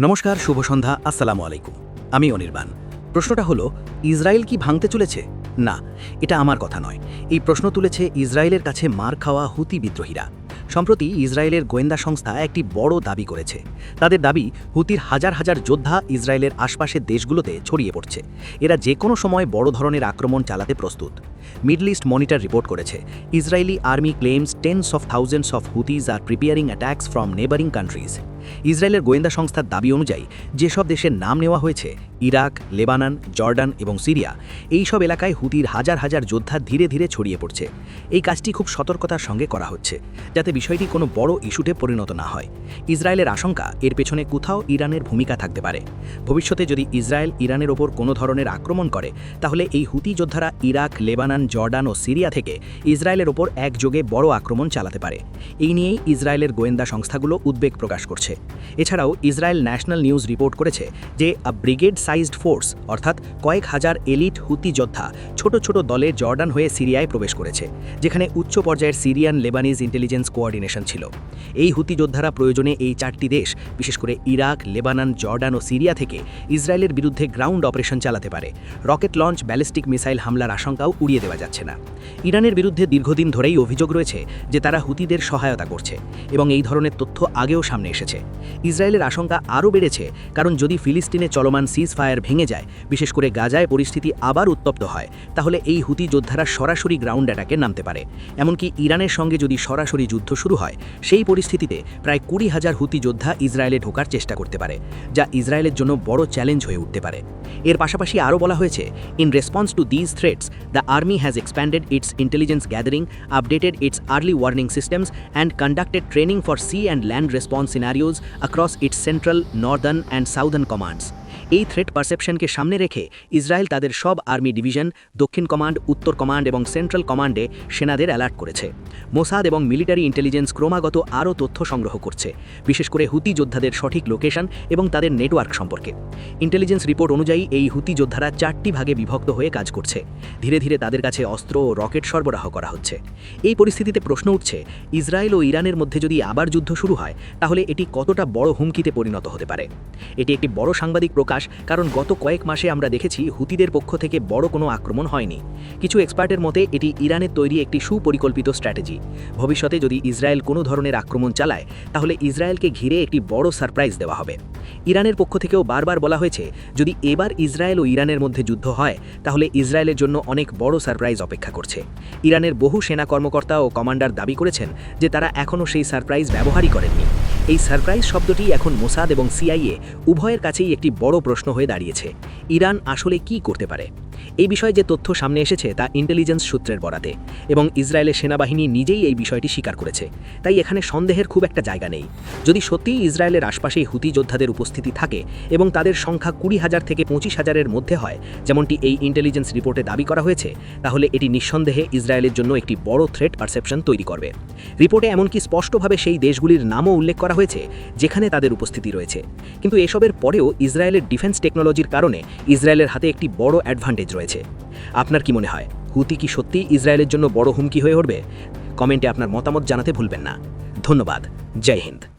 নমস্কার, শুভ সন্ধ্যা, আসসালামু আলাইকুম। আমি অনির্বাণ। প্রশ্নটা হলো, ইসরায়েল কি ভাঙতে চলেছে? না, এটা আমার কথা নয়। এই প্রশ্ন তুলেছে ইসরায়েলের কাছে মার খাওয়া হুতি বিদ্রোহীরা। সম্প্রতি ইসরায়েলের গোয়েন্দা সংস্থা একটি বড় দাবি করেছে। তাদের দাবি, হুতির হাজার হাজার যোদ্ধা ইসরায়েলের আশপাশের দেশগুলোতে ছড়িয়ে পড়ছে। এরা যে কোনো সময় বড় ধরনের আক্রমণ চালাতে প্রস্তুত। মিডল ইস্ট মনিটর রিপোর্ট করেছে। Israeli army claims tens of thousands of Houthis are preparing attacks from neighbouring countries ইসরায়েলের গোয়েন্দা সংস্থার দাবি অনুযায়ী, যেসব দেশের নাম নেওয়া হয়েছে, ইরাক, লেবানন, জর্ডান এবং সিরিয়া এই সব এলাকায় হুতির হাজার হাজার যোদ্ধা ধীরে ধীরে ছড়িয়ে পড়ছে। এই কাজটি খুব সতর্কতার সঙ্গে করা হচ্ছে, যাতে বিষয়টি কোনো বড় ইস্যুতে পরিণত না হয়। ইসরায়েলের আশঙ্কা, এর পেছনে কোথাও ইরানের ভূমিকা থাকতে পারে। ভবিষ্যতে যদি ইসরায়েল ইরানের ওপর কোনো ধরনের আক্রমণ করে, তাহলে এই হুতি যোদ্ধারা ইরাক, লেবানন জর্ডান ও সিরিয়া থেকে ইসরায়েলের ওপর একযোগে বড় আক্রমণ চালাতে পারে। এই নিয়েই ইসরায়েলের গোয়েন্দা সংস্থাগুলো উদ্বেগ প্রকাশ করছে। এছাড়াও ইসরায়েল ন্যাশনাল নিউজ রিপোর্ট করেছে যে, আ ব্রিগেড সাইজড ফোর্স, অর্থাৎ কয়েক হাজার এলিট হুতি যোদ্ধা ছোট ছোট দলে জর্ডান হয়ে সিরিয়ায় প্রবেশ করেছে, যেখানে উচ্চ পর্যায়ের সিরিয়ান লেবানিজ ইন্টেলিজেন্স কোঅর্ডিনেশন ছিল। এই হুতি যোদ্ধারা প্রয়োজনে এই চারটি দেশ, বিশেষ করে ইরাক, লেবানন, জর্ডান ও সিরিয়া থেকে ইসরায়েলের বিরুদ্ধে গ্রাউন্ড অপারেশন চালাতে পারে। রকেট লঞ্চ, ব্যালিস্টিক মিসাইল হামলার আশঙ্কাও উড়িয়ে দেওয়া যাচ্ছে না। ইরানের বিরুদ্ধে দীর্ঘদিন ধরেই অভিযোগ রয়েছে যে তারা হুতিদের সহায়তা করছে এবং এই ধরনের তথ্য আগেও সামনে এসেছে। ইসরায়েলের আশঙ্কা আরও বেড়েছে, কারণ যদি ফিলিস্তিনে চলমান সিজ ফায়ার ভেঙে যায়, বিশেষ করে গাজায় পরিস্থিতি আবার উত্তপ্ত হয়, তাহলে এই হুতি যোদ্ধারা সরাসরি গ্রাউন্ড অ্যাটাকে নামতে পারে। এমনকি ইরানের সঙ্গে যদি সরাসরি যুদ্ধ শুরু হয়, সেই পরিস্থিতিতে প্রায় কুড়ি হাজার হুতি যোদ্ধা ইসরায়েলে ঢোকার চেষ্টা করতে পারে, যা ইসরায়েলের জন্য বড় চ্যালেঞ্জ হয়ে উঠতে পারে। এর পাশাপাশি আরও বলা হয়েছে, in response to these threats, the Army has expanded its intelligence gathering, updated its early warning systems, and conducted training for sea and land response scenarios across its central, northern, and southern commands. এই threat পারসেপশনকে সামনে রেখে Israel তাদের সব army division, দক্ষিণ command, উত্তর command এবং central কমান্ডে সেনাদের অ্যালার্ট করেছে। মোসাদ এবং মিলিটারি ইন্টেলিজেন্স ক্রমাগত আরও তথ্য সংগ্রহ করছে, বিশেষ করে হুতি যোদ্ধাদের সঠিক লোকেশন এবং তাদের নেটওয়ার্ক সম্পর্কে। ইন্টেলিজেন্স রিপোর্ট অনুযায়ী এই হুতি যোদ্ধারা চারটি ভাগে বিভক্ত হয়ে কাজ করছে। ধীরে ধীরে তাদের কাছে অস্ত্র ও রকেট সরবরাহ করা হচ্ছে। এই পরিস্থিতিতে প্রশ্ন উঠছে, ইসরায়েল ও ইরানের মধ্যে যদি আবার যুদ্ধ শুরু হয়, তাহলে এটি কতটা বড় হুমকিতে পরিণত হতে পারে? এটি একটি বড় সাংবাদিক প্রকাশ কারণ গত কয়েক মাসে আমরা দেখেছি হুতিদের পক্ষ থেকে বড় কোনো আক্রমণ হয়নি। কিছু এক্সপার্টের মতে, এটি ইরানের তৈরি একটি সুপরিকল্পিত স্ট্র্যাটেজি। ভবিষ্যতে যদি ইসরায়েল কোনো ধরনের আক্রমণ চালায়, তাহলে ইসরায়েলকে ঘিরে একটি বড় সারপ্রাইজ দেওয়া হবে। ইরানের পক্ষ থেকেও বারবার বলা হয়েছে, যদি এবার ইসরায়েল ও ইরানের মধ্যে যুদ্ধ হয়, তাহলে ইসরায়েলের জন্য অনেক বড় সারপ্রাইজ অপেক্ষা করছে। ইরানের বহু সেনা কর্মকর্তা ও কমান্ডার দাবি করেছেন যে তারা এখনও সেই সারপ্রাইজ ব্যবহারই করেননি। এই সারপ্রাইজ শব্দটি এখন মোসাদ এবং সিআইএ উভয়ের কাছেই একটি বড় প্রশ্ন হয়ে দাঁড়িয়েছে। ইরান আসলে কি করতে পারে? এই বিষয়ে যে তথ্য সামনে এসেছে তা ইন্টেলিজেন্স সূত্রের বরাতে এবং ইসরায়েলের সেনাবাহিনী নিজেই এই বিষয়টি স্বীকার করেছে। তাই এখানে সন্দেহের খুব একটা জায়গা নেই। যদি সত্যিই ইসরায়েলের আশপাশেই হুতি যোদ্ধাদের উপস্থিতি থাকে এবং তাদের সংখ্যা কুড়ি হাজার থেকে পঁচিশ হাজারের মধ্যে হয়, যেমনটি এই ইন্টেলিজেন্স রিপোর্টে দাবি করা হয়েছে, তাহলে এটি নিঃসন্দেহে ইসরায়েলের জন্য একটি বড় থ্রেট পারসেপশন তৈরি করবে। রিপোর্টে এমনকি স্পষ্টভাবে সেই দেশগুলির নামও উল্লেখ করা হয়েছে, যেখানে তাদের উপস্থিতি রয়েছে। কিন্তু এসবের পরেও ইসরায়েলের ডিফেন্স টেকনোলজির কারণে ইসরায়েলের হাতে একটি বড় অ্যাডভান্টেজ রয়েছে। আপনার কি মনে হয়, হুতি কি সত্যি ইসরায়েলের জন্য বড় হুমকি হয়ে উঠবে? কমেন্টে আপনার মতামত জানাতে ভুলবেন না। ধন্যবাদ। জয় হিন্দ।